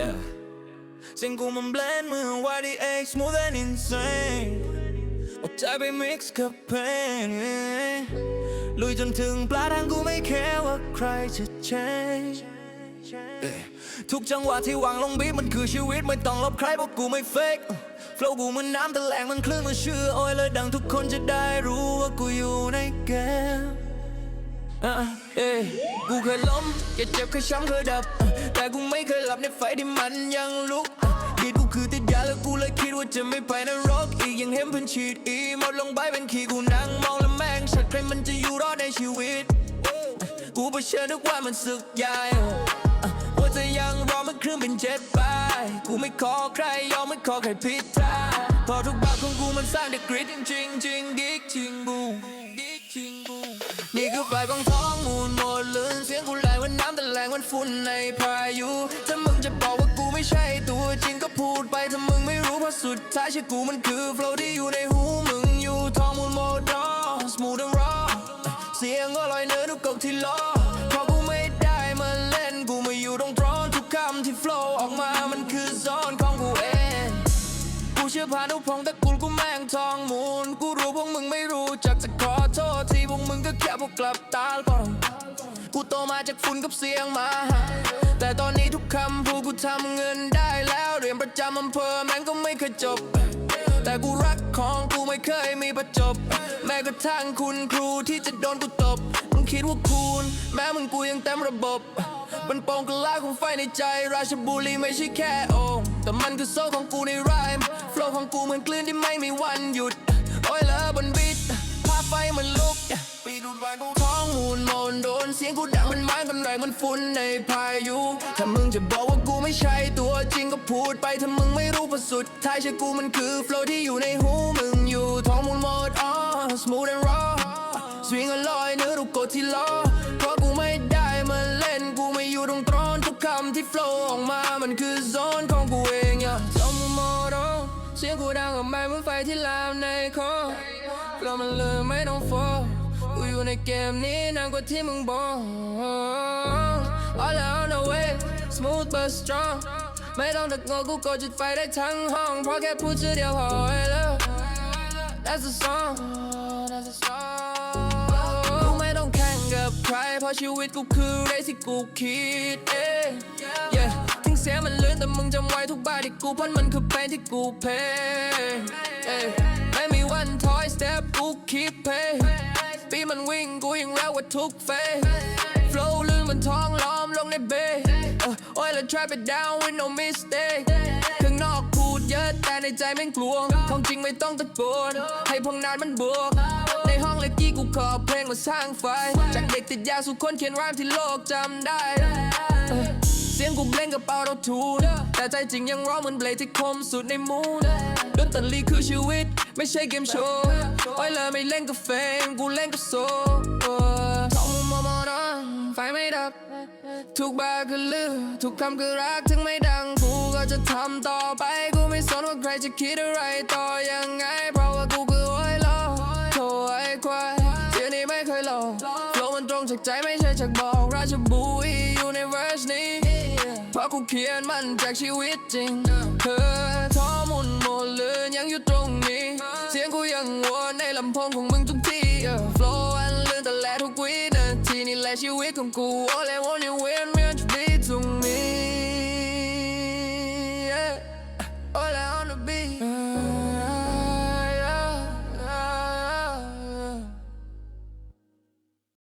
Yeah เสียงกูมัน blend เหมือน YDX smooth and insane เอาใจไป mix กับ pain ลุยจนถึงปลายทางกูไม่แค่ว่าใครจะ change เอ้ยทุกจังหวะที่วางลงบีมันคือชีวิตไม่ต้องลบใครเพราะกูไม่ fake flow กูเหมันน้ำแต่แรงมันคลื่นมันเชื่อโอ้ยเลยดังทุกคนจะได้รู้ว่ากูอยู่ในเกม อะเอ้กูเคยล้มแค่เจ็บแค่ช้ำเคยดับ แต่กูไม่เคยหลับในไฟที่มันยังลุกอะดีดกูคือติดยาแล้วกูเลยคิดว่าจะไม่ไปนรกอีกยังเห็นเพื่นฉีดอีหมดลงใบเป็นขี้กูนั่งมองแล้วแม่งชัดใครมันจะอยู่รอดในชีวิต กูเผชิญทุกวันมันสึกใหญ่ว่าจะยังรอมันเครื่องเป็นเจ็ดไปกูไม่ขอใครยอมไม่ขอใครผิดทางเพอทุกบาทของกูมันสร้างเด็กกรีดจริงจริงจริงดิกจริงบูดิกจริงบูนี่คือไฟของ ในพายุ ถ้ามึงจะบอกว่ากูไม่ใช่ตัวจริงก็พูดไปถ้ามึงไม่รู้เพราะสุดท้ายชื่อกูมันคือ flow ที่อยู่ในหูมึงอยู่ทองมูลหมดอ smooth and raw เสียงก็ลอยเนื้อทุกกกที่ล้อเพราะกูไม่ได้มาเล่นกูมาอยู่ตรงตรอนทุกคำที่ flow ออกมามันคือโซนของกูเองกูเชื่อพานุพงษ์แต่กูกูแม่งทองมูล กูรู้พวกมึงไม่รู้จักจะขอโทษที่พวกมึงก็แค่พวกกลับตาลปอง โตมาจากฝุ่นกับเสียงหมา แต่ตอนนี้ทุกคำพูดกูทำเงินได้แล้วเรียนประจำอำเภอแม่งก็ไม่เคยจบ แต่กูรักของกูไม่เคยมีประจบ แม้กระทั่งคุณครูที่จะโดนกูตบมึงคิดว่าคูณแม้มึงกูยังเต็มระบบมันโป่งกะลาของไฟในใจ ราชบุรีไม่ใช่แค่โอ่งแต่มันคือโซ่ของกูในรายโฟล์ของกูเหมือนคลื่นที่ไม่มีวันหยุด โอ้ยเลอบนบีทพาไฟมันลุกปีดูดบานกูท้องมูลโมนโดน เสียงกูดังมันไม้กันแรงมันฝุ่นในพายุ ถ้ามึงจะบอกว่ากูไม่ใช่ตัวจริงก็พูดไปถ้ามึงไม่รู้ว่าสุดท้ายใช่กูมันคือโฟล์ที่อยู่ในหูมึงอยู่ท้องมูลโมดอ๋อ smooth and raw สวิงอลอยเนื้อทุกกดที่ล้อเพราะกูไม่ได้มาเล่นกูไม่อยู่ตรงตรอนทุกคำที่โฟล์ออกมามันคือโซนของกูเองอย่าจำมอดเสียงกูดังออกมาเหมือนไฟที่ลามในคอแล้วมันเลยไม่ต้องฟอกู อยู่ในเกมนี้นานกว่าที่มึงบอก All on the way smooth but strong ไม่ต้องตะโกนกูกดจุดไฟได้ทั้งห้อง เพราะแค่พูดชื่อเดียวพอแล้ว That's a song That's a song กูไม่ต้องแข่งกับใคร เพราะชีวิตกูคือเรสที่กูคิดเอง yeah ถึงเสียมันเลื่อนแต่มึงจำไว้ทุกบาทที่กูพ่นมันคือเพลงที่กูเพลงไม่มีวันถอย ว่าทุกเฟส flow ลื่นเหมันท้องล้อมลงในเบย์โอ้ยแล้ว trap it down with no mistake ข้างนอกพูดเยอะแต่ในใจแม่งกลัวของจริงไม่ต้องตะโกนให้พงนานมันบวก ในห้องเล็กกี้กูขอเพลงมาสร้างไฟ จากเด็กติดยาสู่คนเขียนรามที่โลกจำได้ เสียงกูเบลงกับเป่าเราทูนแต่ใจจริงยังร้องเหมือนเบลที่คมสุดในมูนดนตรีคือชีวิต ไม่ใช่เกมโชว์โอ้ยเลยไม่เล่นกับเฟมกูเล่นกับโซ ทุกบาคือลือ ทุกคำคือรักถึงไม่ดัง กูก็จะทำต่อไป กูไม่สนว่าใครจะคิดอะไรต่อยังไง เพราะว่ากูคือโอ้ยล้อโถไอ้ควายเดี๋ยวนี้ไม่เคยหลอกโลมันตรงจากใจไม่ใช่จากบอก ราชบุรีอยู่ในเวอร์สนี้ เพราะกูเขียนมันจากชีวิตจริง เธอท้อมุนหมดเลยยังอยู่ตรงนี้ เสียงกูยังวนในลำโพงของมึงทุกที flow อันลื่นแต่แลทุกวินาทีนี่แหละชีวิตของกู All I want you w i